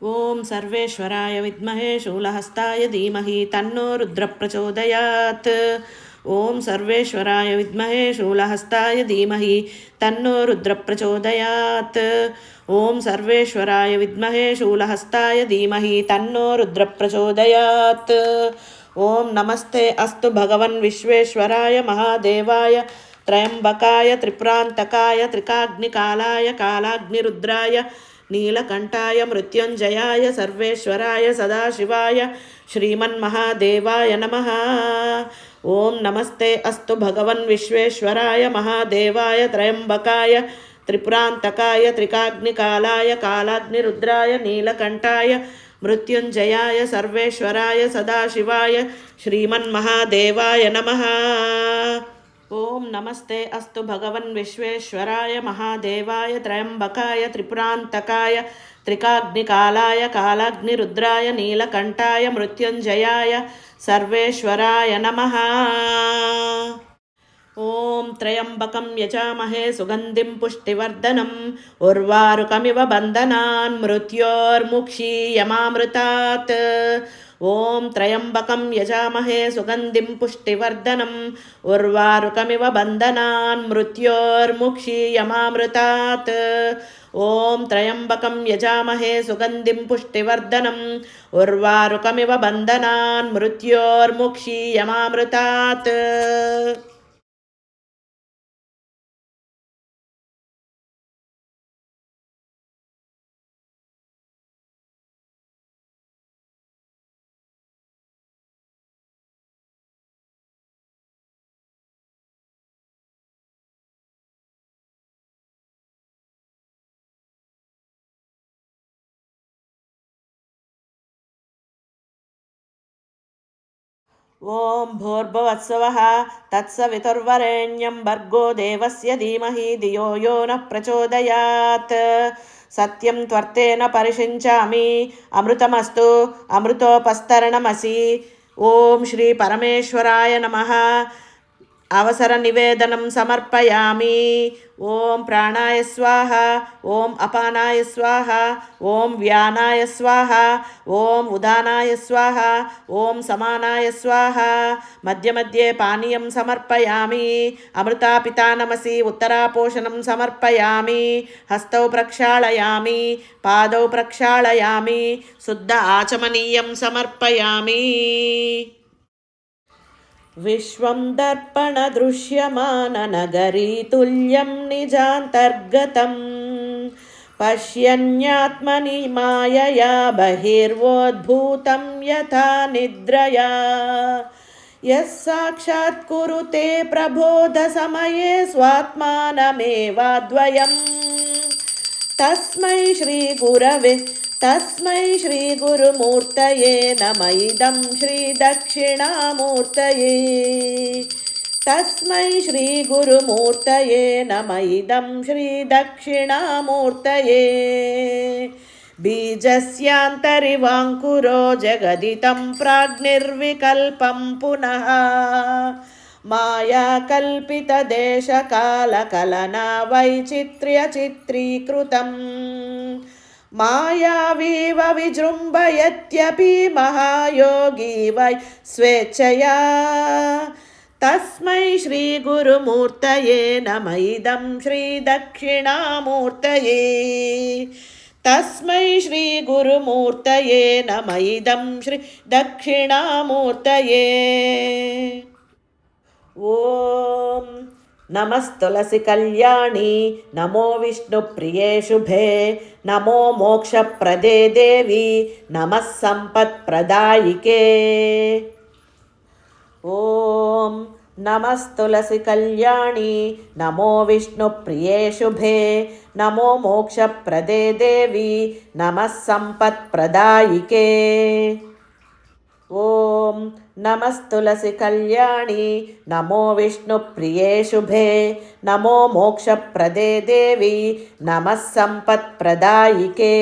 ఓం సర్వేశ్వరాయ విద్మహే శూలహస్తాయ ధీమహి తన్నో రుద్ర ప్రచోదయాత్ ఓం సర్వేశ్వరాయ విద్మహే శూలహస్తాయ ధీమహి తన్నో రుద్ర ప్రచోదయాత్ ఓం సర్వేశ్వరాయ విద్మహే శూలహస్తాయ ధీమహి తన్నో రుద్ర ప్రచోదయాత్ ఓం నమస్తే అస్తు భగవన్ విశ్వేశ్వరాయ మహాదేవాయ త్రయంబకాయ త్రిప్రాంతకాయ త్రికాగ్నికాలాయ కాలాగ్నిరుద్రాయ నీలకంఠాయ మృత్యుంజయాయ సర్వేశ్వరాయ సదాశివాయ శ్రీమన్మహాదేవాయ నమ. ఓం నమస్తే అస్తు భగవన్ విశ్వేశ్వరాయ మహాదేవాయ త్రయంబకాయ త్రిపురాంతకాయ త్రికాగ్నికాలాయ కాలాగ్నిరుద్రాయ నీలకంఠాయ మృత్యుంజయాయ సర్వేశ్వరాయ సదాశివాయ శ్రీమన్మహాదేవాయ నమ. ఓం నమస్తే అస్తు భగవన్ విశ్వేశ్వరాయ మహాదేవాయ త్రయంబకాయ త్రిపురాంతకాయ త్రికాగ్నికాలాయ కాలాగ్నిరుద్రాయ నీలకంఠాయ మృత్యుంజయాయ సర్వేశ్వరాయ నమ. ఓం త్రయంబకం యజామహే సుగంధిం పుష్టివర్ధనం ఉర్వారుకమివ బంధనాన్ మృత్యోర్ముక్షీయమామృతాత్. ఓం త్రయంబకం యజామహే సుగంధిం పుష్టివర్ధనం. ఉర్వారుకమివ బంధనాన్ మృత్యోర్ముక్షీయమామృతాత్. ఓం త్రయంబకం యజామహే సుగంధిం పుష్టివర్ధనం. ఉర్వారుకమివ బంధనాన్ మృత్యోర్ముక్షీయమామృతాత్. ఓం భూర్భువత్సవ తత్సవితుర్వరేణ్యం భర్గో దేవస్య ధీమహి ధియో యో న ప్రచోదయాత్. సత్యం త్వర్తేన పరిషించామి అమృతమస్తు అమృతోపస్తరణమసి. ఓం శ్రీ పరమేశ్వరాయ నమ. అవసరనివేదనం సమర్పయామి. ఓం ప్రాణాయ స్వాహ ఓం అపానాయ స్వాహ ఓం వ్యానాయ స్వాహ ఓం ఉదానాయ స్వాహ ఓం సమానాయ స్వాహ. మధ్య మధ్యే పానీయం సమర్పయామి. అమృతాపితానమసి ఉత్తరాపోషణం సమర్పయామి. హస్తౌ ప్రక్షాళయామి. పాదౌ ప్రక్షాళయామి. శుద్ధ ఆచమనీయం సమర్పయామి. विश्वं दर्पणदृश्यमाननगरीतुल्यं निजान्तर्गतं पश्यन्यात्मनि मायया बहिर्वोद्भूतं यथा निद्रया। यः साक्षात् कुरुते प्रबोधसमये स्वात्मानमेवाद्वयम्। तस्मै श्रीगुरवे तस्मै श्रीगुरुमूर्तये नम। इदं श्रीदक्षिणामूर्तये। तस्मै श्रीगुरुमूर्तये नम। इदं श्रीदक्षिणामूर्तये। बीजस्यान्तरिवाङ्कुरो जगदितं प्राग्निर्विकल्पं पुनः। मायाकल्पितदेशकालकलना वैचित्र्यचित्रीकृतम् मायावीव विजृम्भयत्यपि महायोगी वै स्वेच्छया तस्मै श्रीगुरुमूर्तये नम इदं श्रीदक्षिणामूर्तये तस्मै श्रीगुरुमूर्तये नम इदं श्रीदक्षिणामूर्तये ॐ నమస్తులసి కళ్యాణి నమో విష్ణుప్రియే శుభే నమో మోక్షప్రదే దేవి నమ సంపత్ప్రదాయికే ఓం నమస్తులసి కళ్యాణి నమో విష్ణుప్రియే శుభే నమో మోక్షప్రదే దేవి నమ సంపత్ప్రదాయికే ఓం నమస్తులసి కళ్యాణి. నమో విష్ణు ప్రియే శుభే. నమో మోక్షప్రదే దేవి. నమః సంపత్ప్రదాయికే